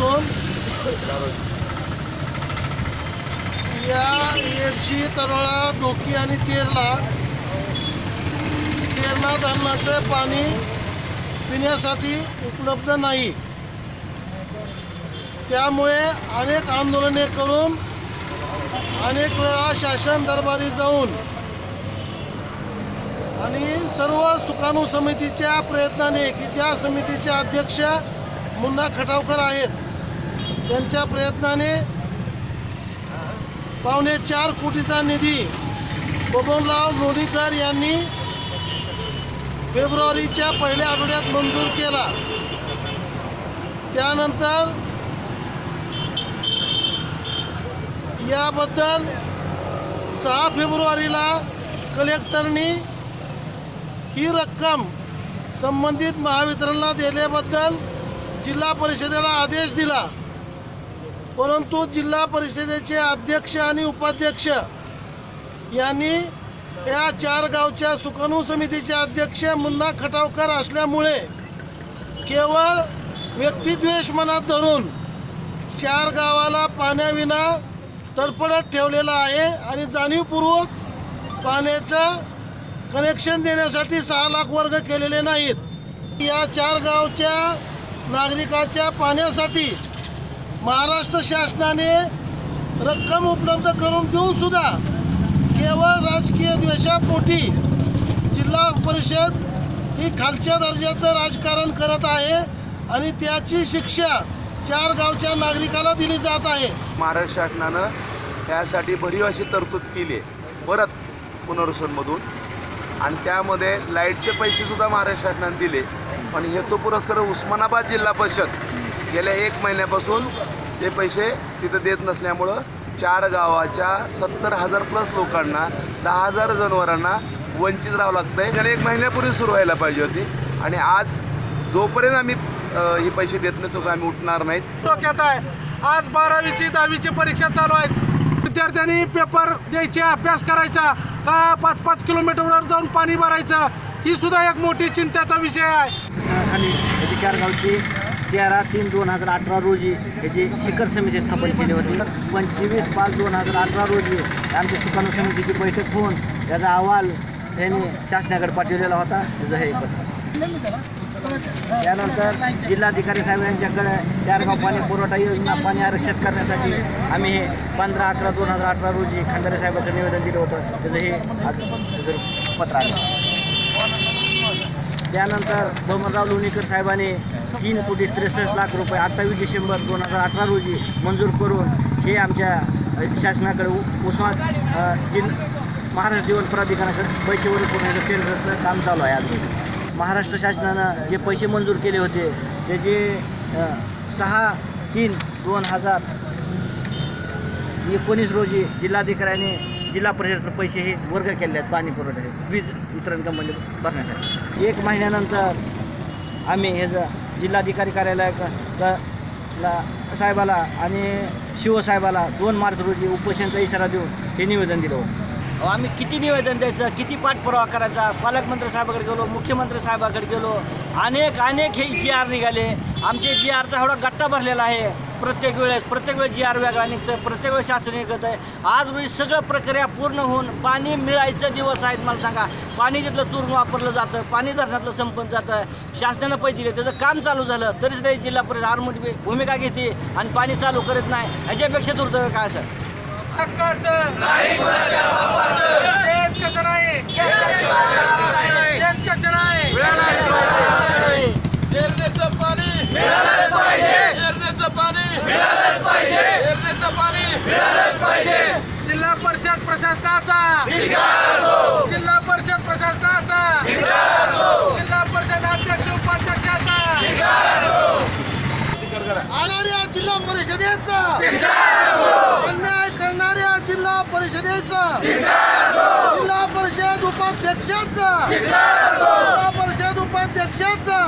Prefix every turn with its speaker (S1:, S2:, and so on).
S1: वर्षापासून या येडशी तरोळा डोकी आणि तेरला. तेरणा धरणाचं पाणी पिण्यासाठी उपलब्ध नाही. त्यामुळे अनेक आंदोलने करून अनेक वेळा शासन दरबारी जाऊन आणि सर्व सुकाणू समितीच्या प्रयत्नाने की ज्या समितीचे अध्यक्ष मुन्ना खटावकर आहेत त्यांच्या प्रयत्नाने पावणे चार कोटीचा निधी बबनराव लोणीकर यांनी फेब्रुवारीच्या पहिल्या आठवड्यात मंजूर केला. त्यानंतर याबद्दल सहा फेब्रुवारीला कलेक्टरनी ही रक्कम संबंधित महावितरणला दिल्याबद्दल जिल्हा परिषदेला आदेश दिला. परंतु जिल्हा परिषदेचे अध्यक्ष आणि उपाध्यक्ष यांनी या चार गावच्या सुकाणू समितीचे अध्यक्ष मुन्ना खटावकर असल्यामुळे केवळ व्यक्तिद्वेष मनात धरून चार गावाला पाण्याविना तडफडत ठेवलेला आहे आणि जाणीवपूर्वक पाण्याचं कनेक्शन देण्यासाठी सहा लाख वर्ग केलेले नाहीत. या चार गावच्या नागरिकाच्या पाण्यासाठी महाराष्ट्र शासनाने रक्कम उपलब्ध करून देऊन सुद्धा केवळ राजकीय द्वेषापोटी जिल्हा परिषद ही खालच्या दर्जाचं राजकारण करत आहे आणि त्याची शिक्षा चार गावच्या नागरिकाला दिली जात आहे.
S2: महाराष्ट्र शासनानं त्यासाठी भरीव अशी तरतूद केली आहे. परत पुनर्वसनमधून आणि त्यामध्ये लाईटचे पैसेसुद्धा महाराष्ट्र शासनाने दिले. पण हेतू पुरस्कार उस्मानाबाद जिल्हा परिषद गेल्या एक महिन्यापासून ते पैसे तिथं देत नसल्यामुळं चार गावाच्या सत्तर हजार प्लस लोकांना दहा हजार जनावरांना वंचित राहावं लागतं आहे त्याने एक महिन्यापूर्वी सुरू व्हायला पाहिजे होती. आणि आज जोपर्यंत आम्ही हे पैसे देत नाही तो आम्ही उठणार नाहीत.
S3: डोक्यात आहे. आज बारावीची दहावीची परीक्षा चालू आहेत. विद्यार्थ्यांनी पेपर द्यायचे अभ्यास करायचा. का पाच पाच किलोमीटरवर जाऊन पाणी भरायचं? ही सुद्धा एक मोठी चिंतेचा विषय आहे.
S4: याची चार गावची तेरा तीन दोन हजार अठरा रोजी याची शिखर समिती स्थापन केली होती. पंचवीस पाच दोन हजार अठरा रोजी आमच्या सुकाणू समितीची बैठक होऊन त्याचा अहवाल यांनी शासनाकडे पाठवलेला होता. त्याचं हे त्यानंतर जिल्हाधिकारी साहेब यांच्याकडे चारगाव पाणी पुरवठा योजना पाणी आरक्षित करण्यासाठी आम्ही हे पंधरा अकरा दोन हजार अठरा रोजी खंडारे साहेबांचं निवेदन दिलं होतं. त्याचं हे आज पत्र आलं त्यानंतर बमनराव लोणीकर साहेबांनी तीन कोटी त्रेसष्ट लाख रुपये अठ्ठावीस डिसेंबर दोन हजार अठरा रोजी मंजूर करून हे आमच्या शासनाकडे उ- उस्मान जिल महाराष्ट्र जीवन प्राधिकरणाकडे पैसे वर करून केंद्राचं काम चालू आहे आज महाराष्ट्र शासनानं जे पैसे मंजूर केले होते त्याचे सहा तीन दोन हजार एकोणीस रोजी जिल्हाधिकाऱ्याने जिल्हा परिषदेचे पैसे हे वर्ग केले आहेत पाणी पुरवठ्याचे वीज वितरण कंपनी भरण्यासाठी. एक महिन्यानंतर आम्ही ह्याचं जिल्हाधिकारी कार्यालय ला साहेबाला आणि शिवसाहेबाला दोन मार्च रोजी उपोषणचा इशारा देऊन हे निवेदन दिलं होतं. आम्ही किती निवेदन द्यायचं किती पाठपुरावा करायचा? पालकमंत्री साहेबाकडे गेलो मुख्यमंत्री साहेबाकडे गेलो अनेक अनेक हे जी आर निघाले. आमचे जी आरचा एवढा गट्टा भरलेला आहे. प्रत्येक वेळेस प्रत्येक वेळेस जी आर वेगळा निघतं प्रत्येक वेळेस शासन निघत आहे आज रोजी सगळं प्रक्रिया पूर्ण होऊन पाणी मिळायचं दिवस आहेत मला सांगा. पाणी तिथलं चूर्ण वापरलं जातं पाणी धरणातलं संपन्न जातं. शासनानं पैसे दिले त्याचं काम चालू झालं तरीच नाही जिल्हा परिषद आरमोठी भूमिका घेते आणि पाणी चालू करत नाही. ह्याच्यापेक्षा दुर्दैव काय असं
S3: हक्काचं देत कसं नाही देत कसं नाही
S5: पेरणीचं पाणी मिळालंच पाहिजे पेरणीचं पाणी मिळालंच पाहिजे पेरणीचं पाणी मिळालंच पाहिजे
S3: जिल्हा परिषद प्रशासनाचा. जिल्हा परिषद प्रशासनाचा. जिल्हा परिषद अध्यक्ष उपाध्यक्षाचा.
S1: आणणाऱ्या जिल्हा परिषदेचा. अन्याय करणाऱ्या जिल्हा परिषदेचा. परिषद उपाध्यक्षांचा. जिल्हा परिषद उपाध्यक्षांचा.